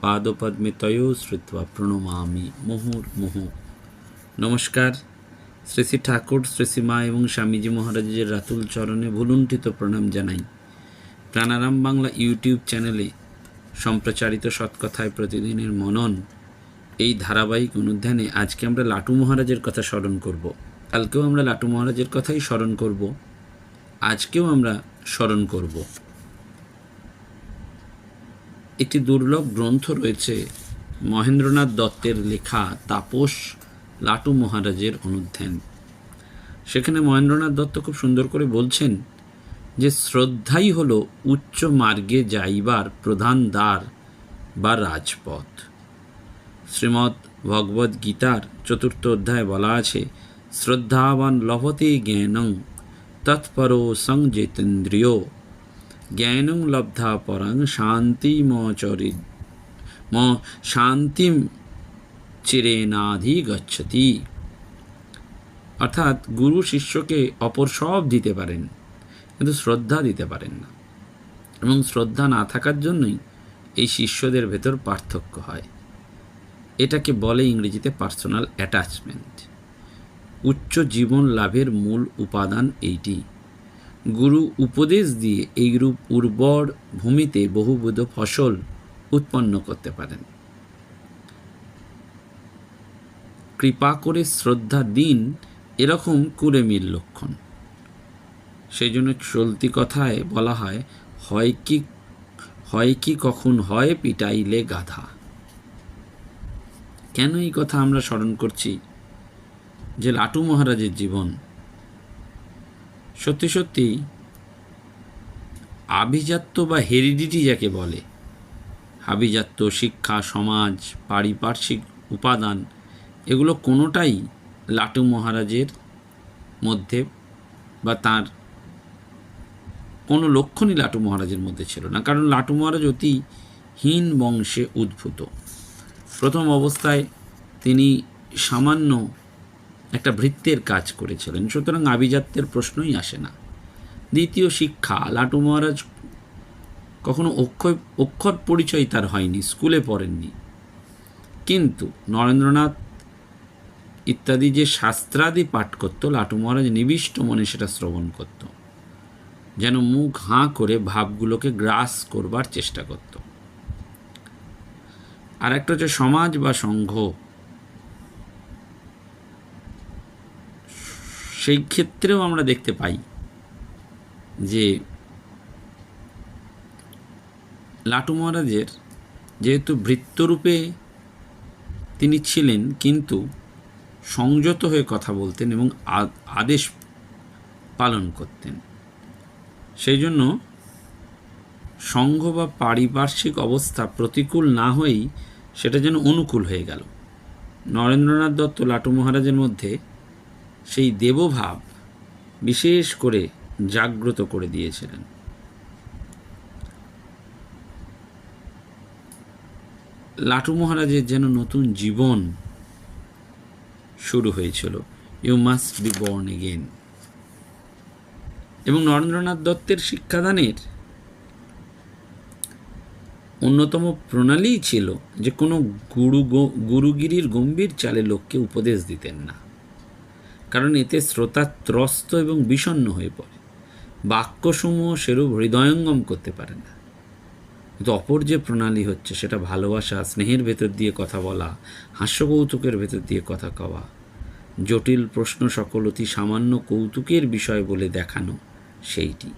পাদপদ্মে তয় শ্রুত্বা প্রণমামি মুহুর্মুহু নমস্কার শ্রী শ্রী ঠাকুর শ্রী শ্রী মা এবং স্বামীজি মহারাজের রাতুল চরণে ভুলুণ্ঠিত প্রণাম জানাই। প্রাণারাম বাংলা ইউটিউব চ্যানেলে সম্প্রচারিত সৎকথায় প্রতিদিনের মনন এই ধারাবাহিক অনুধ্যানে আজকে আমরা লাটু মহারাজের কথা স্মরণ করব। কালকেও আমরা লাটু মহারাজের কথাই স্মরণ করব। আজকেও আমরা স্মরণ করব। একটি দুর্লভ গ্রন্থ রয়েছে। মহেন্দ্রনাথ দত্তের লেখা তাপস লাটু মহারাজের অনুধ্যান। সেখানে মহেন্দ্রনাথ দত্ত খুব সুন্দর করে বলছেন যে, শ্রদ্ধাই হলো উচ্চ মার্গে যাইবার প্রধান দ্বার বা রাজপথ। শ্রীমদ্ ভগবদ্ গীতার চতুর্থ অধ্যায়ে বলা আছে, শ্রদ্ধাবান লভতে জ্ঞানং তৎপর সংজেতেন্দ্রিয় জ্ঞানং লব্ধা পরং শান্তিমচরি ম শান্তিম চিরেনাধি গচ্ছতি। অর্থাৎ গুরু শিষ্যকে অপর সব দিতে পারেন, কিন্তু শ্রদ্ধা দিতে পারেন না। এবং শ্রদ্ধা না থাকার জন্যই এই শিষ্যদের ভেতর পার্থক্য হয়। এটাকে বলে ইংরেজিতে পার্সোনাল অ্যাটাচমেন্ট উচ্চ জীবন লাভের মূল উপাদান এইটি। গুরু উপদেশ দিয়ে এইরূপ উর্বর ভূমিতে বহুবিধ ফসল উৎপন্ন করতে পারেন। কৃপা করে শ্রদ্ধা দিন, এরকম কুড়েমির লক্ষণ। সেই জন্য চলতি কথায় বলা হয় হয় কি হয় কি কখন হয় পিটাইলে গাধা? কেন এই কথা আমরা স্মরণ করছি? যে লাটু মহারাজের জীবন সত্যি সত্যি, আভিজাত্য বা হেরিডিটি যাকে বলে, আভিজাত্য, শিক্ষা, সমাজ, পারিপার্শ্বিক উপাদান, এগুলো কোনোটাই লাটু মহারাজের মধ্যে বা তার কোনো লক্ষণই লাটু মহারাজের মধ্যে ছিল না। কারণ লাটু মহারাজ অতি হীন বংশে উদ্ভূত। প্রথম অবস্থায় তিনি সামান্য একটা ভৃত্যের কাজ করেছিলেন। সুতরাং আভিজাত্যের প্রশ্নই আসে না। দ্বিতীয় শিক্ষা, লাটু মহারাজ কখনো অক্ষর অক্ষর পরিচয় তার হয়নি, স্কুলে পড়েননি। কিন্তু নরেন্দ্রনাথ ইত্যাদি যে শাস্ত্রাদি পাঠ করত, লাটু মহারাজ নিবিষ্ট মনে সেটা শ্রবণ করত। যেন মুখ হাঁ করে ভাবগুলোকে গ্রাস করবার চেষ্টা করত। আর একটা হচ্ছে সমাজ বা সংঘ সেই ক্ষেত্রেও আমরা দেখতে পাই যে লাটু মহারাজের যেহেতু বৃত্তরূপে তিনি ছিলেন, কিন্তু সংযত হয়ে কথা বলতেন এবং আদেশ পালন করতেন। সেই জন্য সংঘ বা পারিপার্শ্বিক অবস্থা প্রতিকূল না হয়েই সেটা যেন অনুকূল হয়ে গেল। নরেন্দ্রনাথ দত্ত লাটু মহারাজের মধ্যে সেই দেবভাব বিশেষ করে জাগ্রত করে দিয়েছিলেন। লাটু মহারাজের যেন নতুন জীবন শুরু হয়েছিল। You must be born again এবং নরেন্দ্রনাথ দত্তের শিক্ষাদানের অন্যতম প্রণালীই ছিল যে কোনো গুরু গুরুগিরির গম্ভীর চালে লোককে উপদেশ দিতেন না। কারণ এতে শ্রোতা ত্রস্ত এবং বিষণ্ন হয়ে পড়ে। বাক্যসমূহ সেরূপ হৃদয়ঙ্গম করতে পারে না। কিন্তু অপর যে প্রণালী হচ্ছে, সেটা ভালোবাসা, স্নেহের ভেতর দিয়ে কথা বলা, হাস্যকৌতুকের ভেতর দিয়ে কথা কওয়া, জটিল প্রশ্ন সকল অতি সামান্য কৌতুকের বিষয় বলে দেখানো, সেইটি।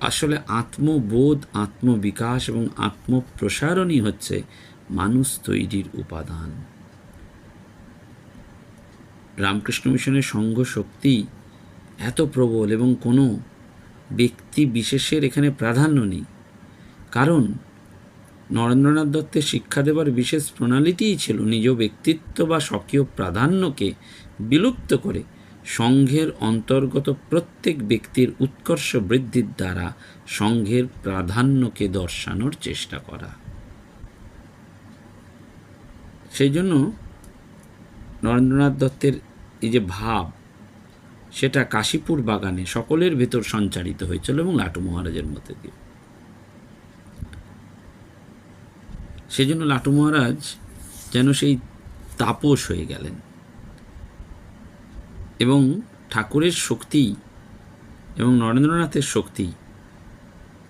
আসলে আত্মবোধ, আত্মবিকাশ এবং আত্মপ্রসারণই হচ্ছে মানুষ তৈরির উপাদান। রামকৃষ্ণ মিশনের সংঘ শক্তি এত প্রবল এবং কোনো ব্যক্তি বিশেষের এখানে প্রাধান্য নেই। কারণ নরেন্দ্রনাথ দত্তের শিক্ষা দেবার বিশেষ প্রণালীটিই ছিল নিজ ব্যক্তিত্ব বা স্বকীয় প্রাধান্যকে বিলুপ্ত করে সংঘের অন্তর্গত প্রত্যেক ব্যক্তির উৎকর্ষ বৃদ্ধির দ্বারা সংঘের প্রাধান্যকে দর্শানোর চেষ্টা করা। সেই জন্য নরেন্দ্রনাথ দত্তের এই যে ভাব, সেটা কাশীপুর বাগানে সকলের ভেতর সঞ্চারিত হয়েছিল এবং লাটু মহারাজের মধ্যে দিয়ে। সেই জন্য লাটু মহারাজ যেন সেই তাপস হয়ে গেলেন এবং ঠাকুরের শক্তি এবং নরেন্দ্রনাথের শক্তি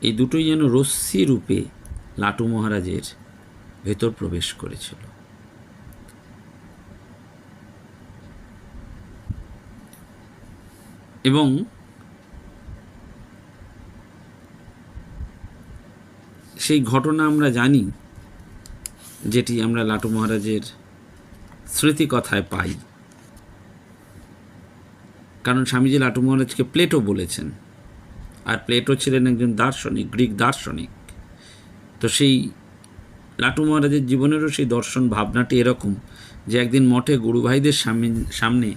এই দুটোই যেন রশ্মি রূপে লাটু মহারাজের ভেতর প্রবেশ করেছিল। এবং সেই ঘটনা আমরা জানি, যেটি আমরা লাটু মহারাজের স্মৃতি কথায় পাই। কারণ স্বামীজি লাটু মহারাজকে প্লেটো বলেছেন। আর প্লেটো ছিলেন একজন দার্শনিক, গ্রিক দার্শনিক। তো সেই লাটু মহারাজের জীবনেরও সেই দর্শন ভাবনাটি এরকম যে একদিন মঠে গুরুভাইদের সামনে সামনে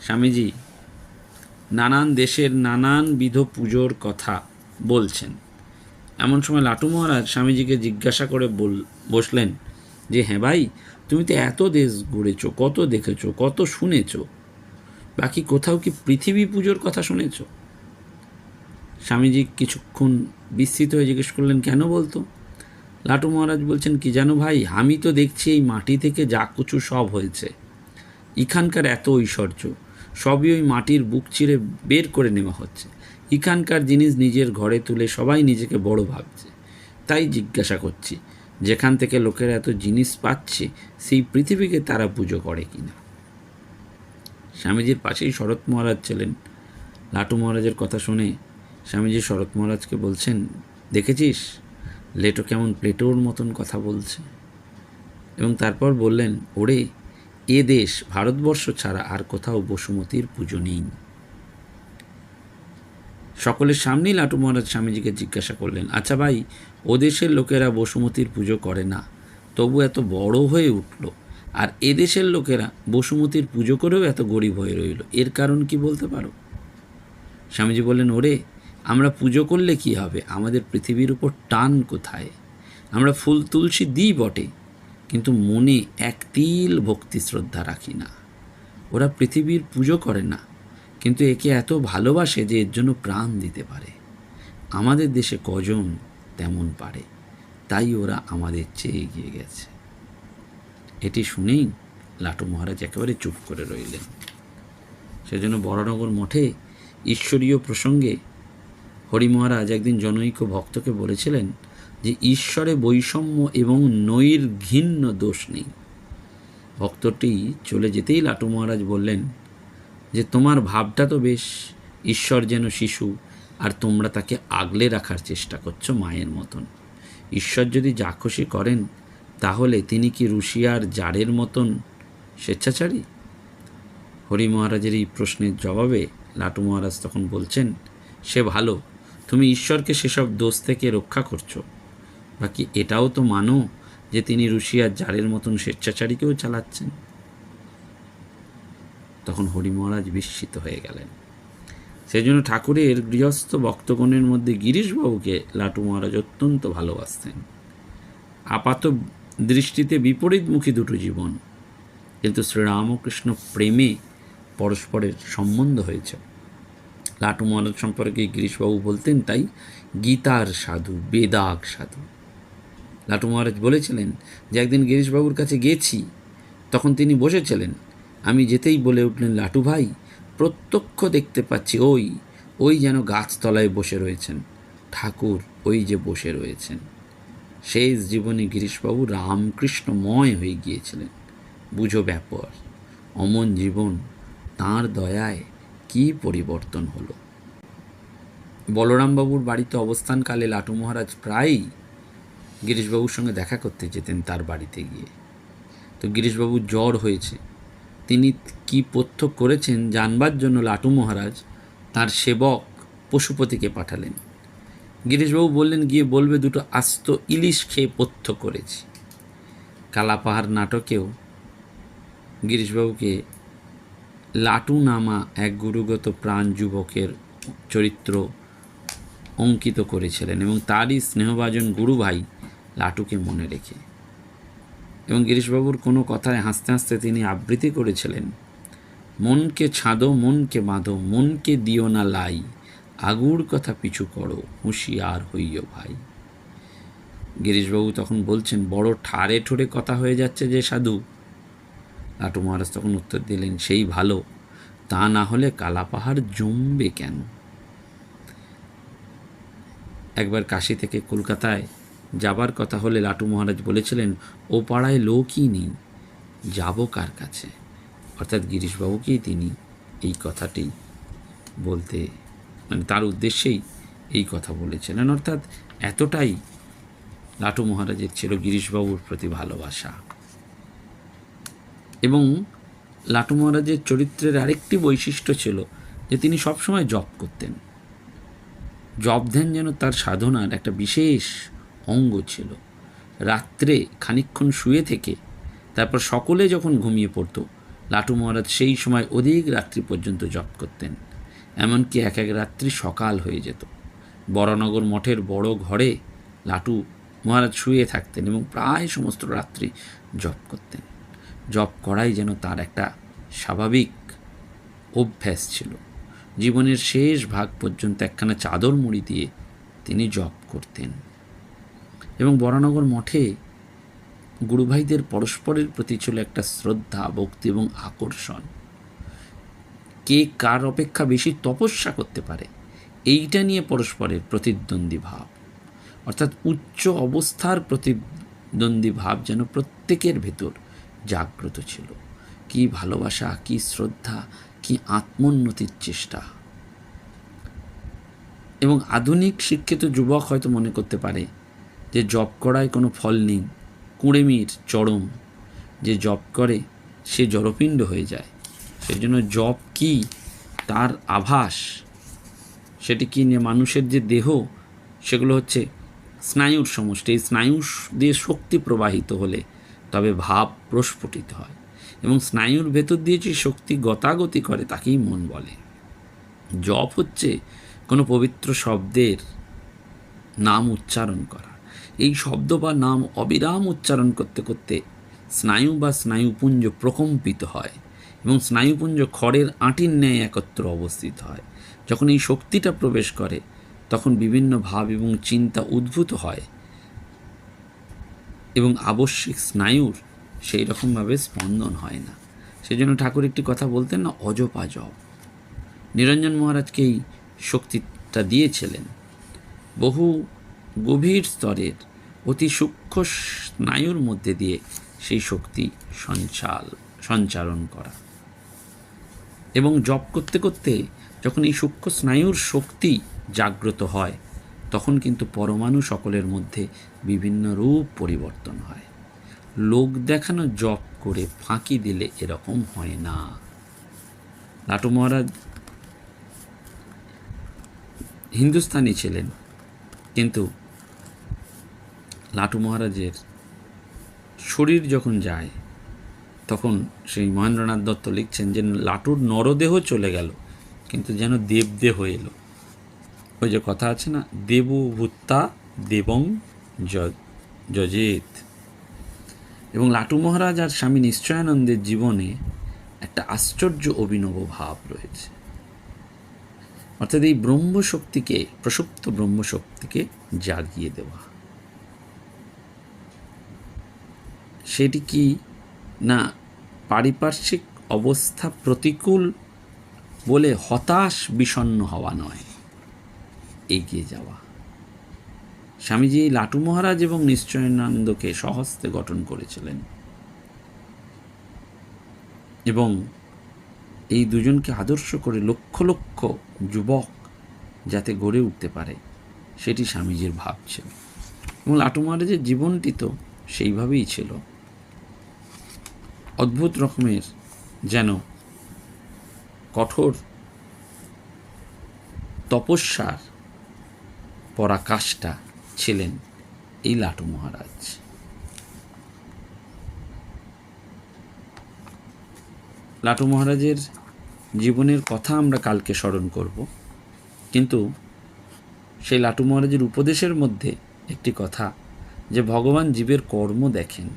স্বামীজি নানান দেশের নানানবিধ পুজোর কথা বলছেন। এমন সময় লাটু মহারাজ স্বামীজিকে জিজ্ঞাসা করে বল, বসলেন যে হ্যাঁ ভাই, তুমি তো এত দেশ ঘুরেছ, কত দেখেছ, কত শুনেছ, বাকি কোথাও কি পৃথিবী পুজোর কথা শুনেছ? স্বামীজি কিছুক্ষণ বিস্মিত হয়ে জিজ্ঞেস করলেন, কেন বলতো? লাটু মহারাজ বলছেন, কি জানো ভাই, আমি তো দেখছি এই মাটি থেকে যা কিছু সব হয়েছে। এখানকার এত ঐশ্বর্য সবই ওই মাটির বুক চিরে বের করে নেওয়া হচ্ছে। এখানকার জিনিস নিজের ঘরে তুলে সবাই নিজেকে বড় ভাবছে। তাই জিজ্ঞাসা করছি, যেখান থেকে লোকেরা এত জিনিস পাচ্ছে, সেই পৃথিবীকে তারা পুজো করে কিনা? স্বামীজির পাশেই শরৎ মহারাজ ছিলেন। লাটু মহারাজের কথা শুনে স্বামীজি শরৎ মহারাজকে বলছেন, দেখেছিস? লেটো কেমন প্লেটোর মতন কথা বলছে। এবং তারপর বললেন, ওরে এ দেশ ভারতবর্ষ ছাড়া আর কোথাও বসুমতীর পুজো নেই। সকলের সামনেই লাটু মহারাজ স্বামীজিকে জিজ্ঞাসা করলেন আচ্ছা ভাই, ও দেশের লোকেরা বসুমতীর পুজো করে না, তবু এত বড় হয়ে উঠল। আর এদেশের লোকেরা বসুমতীর পুজো করেও এত গরিব হয়ে রইল, এর কারণ কি বলতে পারো? স্বামীজি বললেন, ওরে, আমরা পুজো করলে কি হবে? আমাদের পৃথিবীর উপর টান কোথায়? আমরা ফুল তুলসী দিই বটে কিন্তু মনে এক তিল ভক্তি শ্রদ্ধা রাখি না। ওরা পৃথিবীর পুজো করে না, কিন্তু একে এত ভালোবাসে যে এর জন্য প্রাণ দিতে পারে। আমাদের দেশে কজন তেমন পারে, তাই ওরা আমাদের চেয়ে এগিয়ে গেছে। এটি শুনেই লাটু মহারাজ একেবারে চুপ করে রইলেন। সেজন্য বড়নগর মঠে ঈশ্বরীয় প্রসঙ্গে হরি মহারাজ একদিন জনৈক ভক্তকে বলেছিলেন যে ঈশ্বরে বৈষম্য এবং নৈর ঘিন্ন দোষ নেই। ভক্তটি চলে যেতেই লাটু মহারাজ বললেন, যে তোমার ভাবটা তো বেশ, ঈশ্বর যেন শিশু, আর তোমরা তাকে আগলে রাখার চেষ্টা করছ মায়ের মতন। ঈশ্বর যদি যা খুশি করেন, তাহলে তিনি কি রুশিয়ার জারের মতন স্বেচ্ছাচারী? হরি মহারাজের এই প্রশ্নের জবাবে লাটু মহারাজ তখন বলছেন, সে ভালো, তুমি ঈশ্বরকে সেসব দোষ থেকে রক্ষা করছ। বাকি এটাও তো মানো যে তিনি রুশিয়ার জারের মতন স্বেচ্ছাচারীকেও চালাচ্ছেন। তখন হরি মহারাজ বিস্মিত হয়ে গেলেন। সেই জন্য ঠাকুরের গৃহস্থ ভক্তগণের মধ্যে গিরিশবাবুকে লাটু মহারাজ অত্যন্ত ভালোবাসতেন। আপাত দৃষ্টিতে বিপরীতমুখী দুটো জীবন। কিন্তু শ্রীরামকৃষ্ণ প্রেমে পরস্পরের সম্বন্ধ হয়েছে। লাটু মহারাজ সম্পর্কে গিরিশবাবু বলতেন তাই গীতার সাধু, বেদাগ সাধু। লাটু মহারাজ বলেছিলেন যে একদিন গিরিশবাবুর কাছে গেছি, তখন তিনি বসেছিলেন। আমি যেতেই বলে উঠলেন, লাটু ভাই, প্রত্যক্ষ দেখতে পাচ্ছি, ওই ওই যেন গাছতলায় বসে রয়েছেন। ঠাকুর ওই যে বসে রয়েছেন। শেষ জীবনে গিরিশবাবু রামকৃষ্ণময় হয়ে গিয়েছিলেন। বুঝো ব্যাপার, অমন জীবন তাঁর দয়ায় কি পরিবর্তন হলো? বলরামবাবুর বাড়িতে অবস্থানকালে লাটু মহারাজ প্রায়ই গিরিশবাবুর সঙ্গে দেখা করতে যেতেন তার বাড়িতে গিয়ে। তো গিরিশবাবুর জ্বর হয়েছে। তিনি কি পথ্য করেছেন জানবার জন্য লাটু মহারাজ তার সেবক পশুপতিকে পাঠালেন। গিরিশবাবু বললেন, গিয়ে বলবে, দুটো আস্ত ইলিশ খেয়ে পথ্য করেছি। কালাপাহাড় নাটকেও গিরিশবাবুকে লাটু নামা এক গুরুগত প্রাণ যুবকের চরিত্র অঙ্কিত করেছিলেন এবং তারই স্নেহভাজন গুরু ভাই লাটুকে মনে রেখে। এবং গিরিশবাবুর কোনো কথায় হাসতে হাসতে তিনি আবৃত্তি করেছিলেন, মনকে ছাদো, মনকে বাঁধো মনকে দিও না লাই, আগুর কথা পিছু করো, হুঁশিয়ার হইও ভাই। গিরিশবাবু তখন বলছেন, বড় ঠারে ঠোরে কথা হয়ে যাচ্ছে যে সাধু। লাটু মহারাজ তখন উত্তর দিলেন, সেই ভালো, তা না হলে কালাপাহাড় জমবে কেন? একবার কাশি থেকে কলকাতায় যাবার কথা হলে লাটু মহারাজ বলেছিলেন, ও পাড়ায় লোকই নেই, যাব কার কাছে? অর্থাৎ গিরিশবাবুকেই তিনি এই কথাটি বলতে মানে তার উদ্দেশ্যেই এই কথা বলেছিলেন। অর্থাৎ এতটাই লাটু মহারাজের ছিল গিরিশবাবুর প্রতি ভালোবাসা। এবং লাটু মহারাজের চরিত্রের আরেকটি বৈশিষ্ট্য ছিল যে তিনি সবসময় জপ করতেন। জপ ধ্যান যেন তার সাধনার একটা বিশেষ অঙ্গ ছিল। রাত্রে খানিকক্ষণ শুয়ে থেকে তারপর সকলে যখন ঘুমিয়ে পড়তো, লাটু মহারাজ সেই সময় অধিক রাত্রি পর্যন্ত জপ করতেন, এমনকি এক এক রাত্রি সকাল হয়ে যেত। বড়নগর মঠের বড় ঘরে লাটু মহারাজ শুয়ে থাকতেন এবং প্রায় সমস্ত রাত্রি জপ করতেন। জপ করাই যেন তার একটা স্বাভাবিক অভ্যাস ছিল। জীবনের শেষ ভাগ পর্যন্ত একখানা চাদর মুড়ি দিয়ে তিনি জপ করতেন। এবং বরানগর মঠে গুরুভাইদের পরস্পরের প্রতি ছিল একটা শ্রদ্ধা, ভক্তি এবং আকর্ষণ। কে কার অপেক্ষা বেশি তপস্যা করতে পারে, এইটা নিয়ে পরস্পরের প্রতিদ্বন্দ্বী ভাব। অর্থাৎ উচ্চ অবস্থার প্রতিদ্বন্দ্বী ভাব যেন প্রত্যেকের ভেতর জাগ্রত ছিল। কি ভালোবাসা, কি শ্রদ্ধা, কি আত্মোন্নতির চেষ্টা। এবং আধুনিক শিক্ষিত যুবক হয়তো মনে করতে পারে যে জব করায় কোনো ফল নেই, কুঁড়েমির চরম যে জব করে সে জড়পিণ্ড হয়ে যায়। সেই জন্য জব কি? তার আভাস। সেটি কি নিয়ে মানুষের যে দেহ, সেগুলো হচ্ছে স্নায়ুর সমষ্টি। এই স্নায়ু দিয়ে শক্তি প্রবাহিত হলে তবে ভাব প্রস্ফুটিত হয় এবং স্নায়ুর ভেতর দিয়ে যে শক্তি গতাগতি করে, তাকেই মন বলে। জপ হচ্ছে কোনো পবিত্র শব্দের নাম উচ্চারণ করা। এই শব্দ বা নাম অবিরাম উচ্চারণ করতে করতে স্নায়ু বা স্নায়ুপুঞ্জ প্রকম্পিত হয় এবং স্নায়ুপুঞ্জ খড়ের আঁটির ন্যায় একত্র অবস্থিত হয়। যখন এই শক্তিটা প্রবেশ করে, তখন বিভিন্ন ভাব এবং চিন্তা উদ্ভূত হয় এবং আবশ্যিক স্নায়ুর সেই রকমভাবে স্পন্দন হয় না। সেজন্য ঠাকুর একটি কথা বলতেন না অজপা জপ নিরঞ্জন মহারাজকে এই শক্তিটা দিয়েছিলেন? বহু গভীর স্তরের অতি সূক্ষ্ম স্নায়ুর মধ্যে দিয়ে সেই শক্তি সঞ্চাল সঞ্চারণ করা। এবং জপ করতে করতে যখন এই সূক্ষ্ম স্নায়ুর শক্তি জাগ্রত হয়, তখন কিন্তু পরমাণু সকলের মধ্যে বিভিন্ন রূপ পরিবর্তন হয়। লোক দেখানো জপ করে ফাঁকি দিলে এরকম হয় না। লাটু মহারাজ হিন্দুস্তানি ছিলেন, কিন্তু লাটু মহারাজের শরীর যখন যায়, তখন সেই মহেন্দ্রনাথ দত্ত লিখছেন যে লাটুর নরদেহ চলে গেল, কিন্তু যেন দেবদেহ এলো। ওই যে কথা আছে না, দেবু ভূত্তা দেবং যজেত। এবং লাটু মহারাজ আর স্বামী নিশ্চয়ানন্দের জীবনে একটা আশ্চর্য অভিনব ভাব রয়েছে। অর্থাৎ এই ব্রহ্মশক্তিকে, প্রসুপ্ত ব্রহ্মশক্তিকে জাগিয়ে দেওয়া। সেটি কি না পারিপার্শ্বিক অবস্থা প্রতিকূল বলে হতাশ বিষণ্ন হওয়া নয়? এগিয়ে যাওয়া। স্বামীজি লাটু মহারাজ এবং নিশ্চয়ানন্দকে সহস্তে গঠন করেছিলেন। এবং এই দুজনকে আদর্শ করে লক্ষ লক্ষ যুবক যাতে গড়ে উঠতে পারে, সেটি স্বামীজির ভাব ছিল। এবং লাটু মহারাজের জীবনটি তো সেইভাবেই ছিল। অদ্ভুত রকমের, যেন কঠোর তপস্যার পরাকাষ্ঠা ছিলেন এই লাটু মহারাজ। লাটু মহারাজের জীবনের কথা আমরা কালকে স্মরণ করব, কিন্তু সেই লাটু মহারাজের উপদেশের মধ্যে একটি কথা, যে ভগবান জীবের কর্ম দেখেন,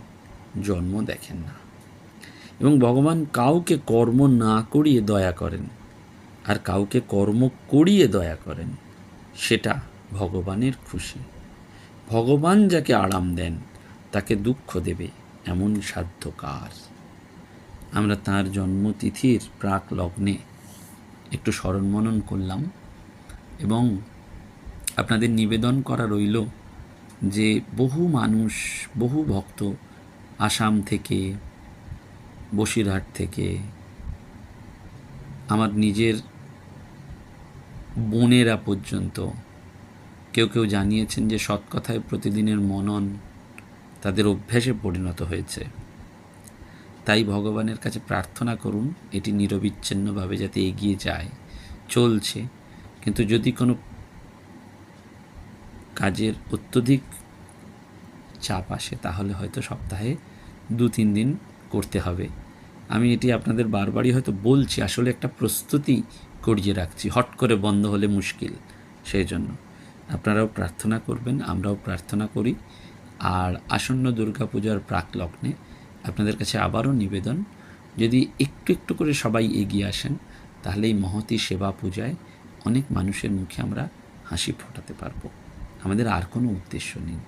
জন্ম দেখেন না। এবং ভগবান কাউকে কর্ম না করিয়ে দয়া করেন। আর কাউকে কর্ম করিয়ে দয়া করেন, সেটা ভগবানের খুশি। ভগবান যাকে আরাম দেন, তাকে দুঃখ দেবে এমন সাধ্য কার আমরা তার জন্মতিথির প্রাক লগ্নে একটু স্মরণ মনন করলাম এবং আপনাদের নিবেদন করা রইল যে বহু মানুষ, বহু ভক্ত আসাম থেকে বসিরহাট থেকে আমার নিজের বোনেরা পর্যন্ত কেউ কেউ জানিয়েছেন যে সৎ কথায় প্রতিদিনের মনন তাদের অভ্যাসে পরিণত হয়েছে। তাই ভগবানের কাছে প্রার্থনা করুন, এটি নিরবিচ্ছিন্নভাবে যাতে এগিয়ে যায়, চলছে। কিন্তু যদি কোনো কাজের অত্যধিক চাপ আসে, তাহলে হয়তো সপ্তাহে দু তিন দিন করতে হবে। আমি এটি আপনাদের বারবারই হয়তো বলছি, আসলে একটা প্রস্তুতি করিয়ে রাখছি, হট করে বন্ধ হলে মুশকিল, সেই জন্য। আপনারাও প্রার্থনা করবেন, আমরাও প্রার্থনা করি। আর আসন্ন দুর্গাপূজার প্রাক লগ্নে আপনাদের কাছে আবারও নিবেদন, যদি একটু একটু করে সবাই এগিয়ে আসেন তাহলে এই মহতী সেবা পূজায় অনেক মানুষের মুখে আমরা হাসি ফোটাতে পারব। আমাদের আর কোনো উদ্দেশ্য নেই।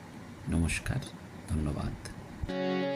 নমস্কার, ধন্যবাদ।